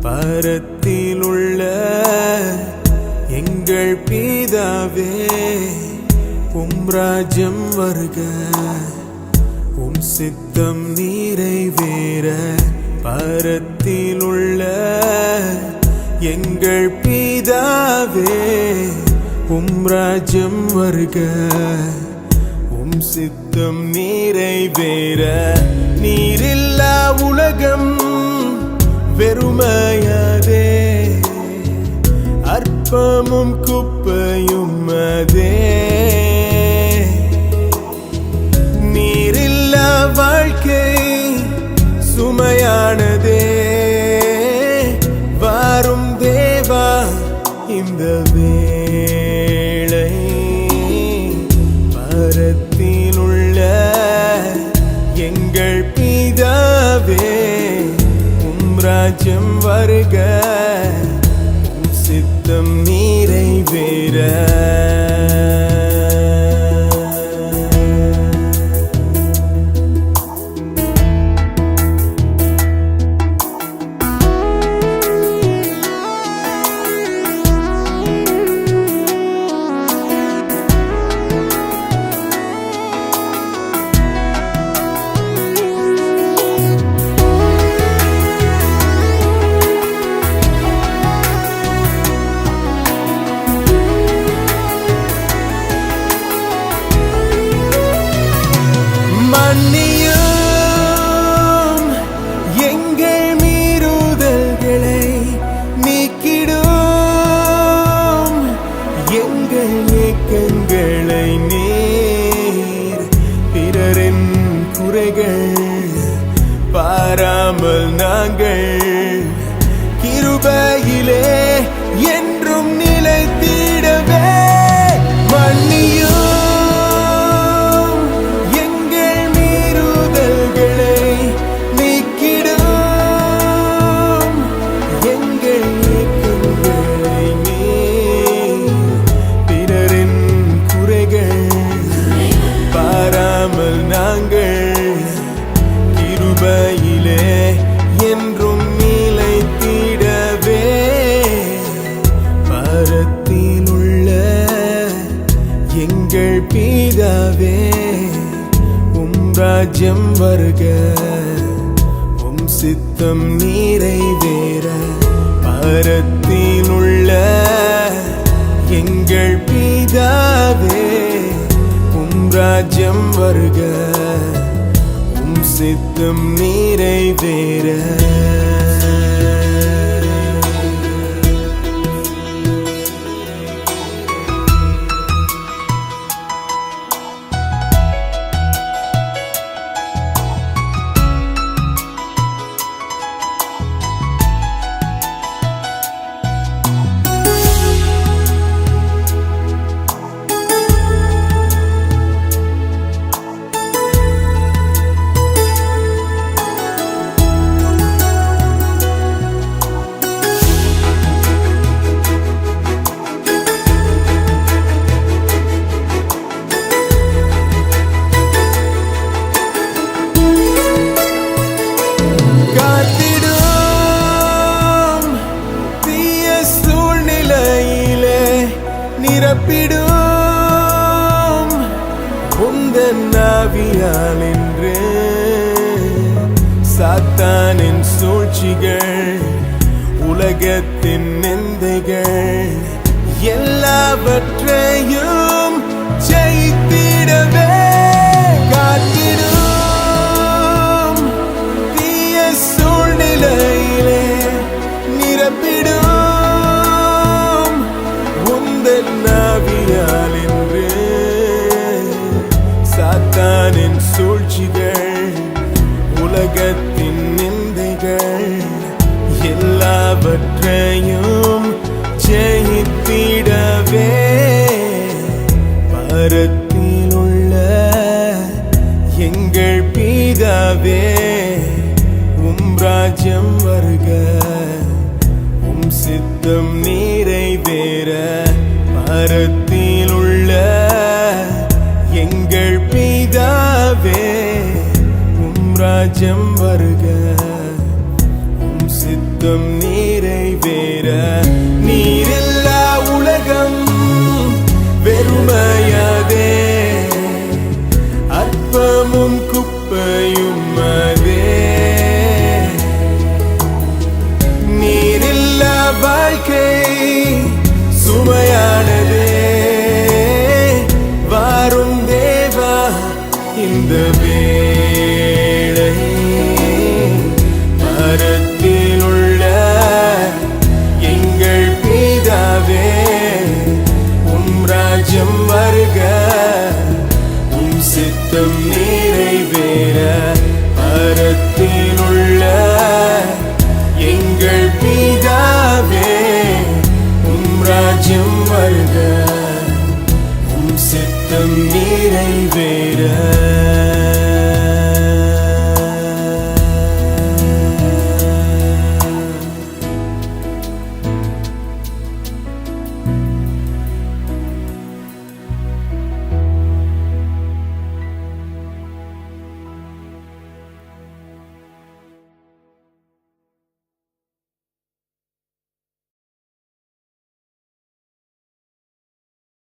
பரத்தில் உள்ள எங்கள் பீதாவே உம் ராஜ்யம் வருக. உம் சித்தம் நிறைவேற பரத்தில் உள்ள எங்கள் பீதாவே உம் ராஜ்யம் வருக. உம் சித்தம் நிறைவேற நீரில்லா உலகம் பெருமையதே. அற்பமும் குப்பையும் அதே. நீரில்லா வாழ்க்கை சுமையானதே. வாரும் தேவா இந்த வேளை. பரத்தில் ராஜ்யம் வருக. சித்தம் நீரை நிறைவேற எங்கள் ஏக்கங்களை நீர் பிறரின் குறைகள் பாராமல் நாங்கள் கிருபையிலே கிருபையிலே என்றும் நிலைத்திடவே. பரத்தில் உள்ள எங்கள் பீதாவே உம் ராஜ்யம் வருக. உம் சித்தம் நிறைவேற. பரத்தில் உள்ள எங்கள் பீதாவே உம் ராஜ்யம் வருக. சித்தம் நிறைவேற உந்தன் நாவியால் என்று சாத்தானின் சூழ்ச்சிகள் உலகத்தின் நிந்தைகள் எல்லாவற்றையும் எல்லாவற்றையும் ஜெயித்திடவே. பரத்தில் உள்ள எங்கள் பீதாவே உம் ராஜ்யம் வருக. உம் சித்தம் நிறைவேற. பரத்தில் உள்ள எங்கள் பீதாவே உம் ராஜ்யம் வருக. நீரில்லா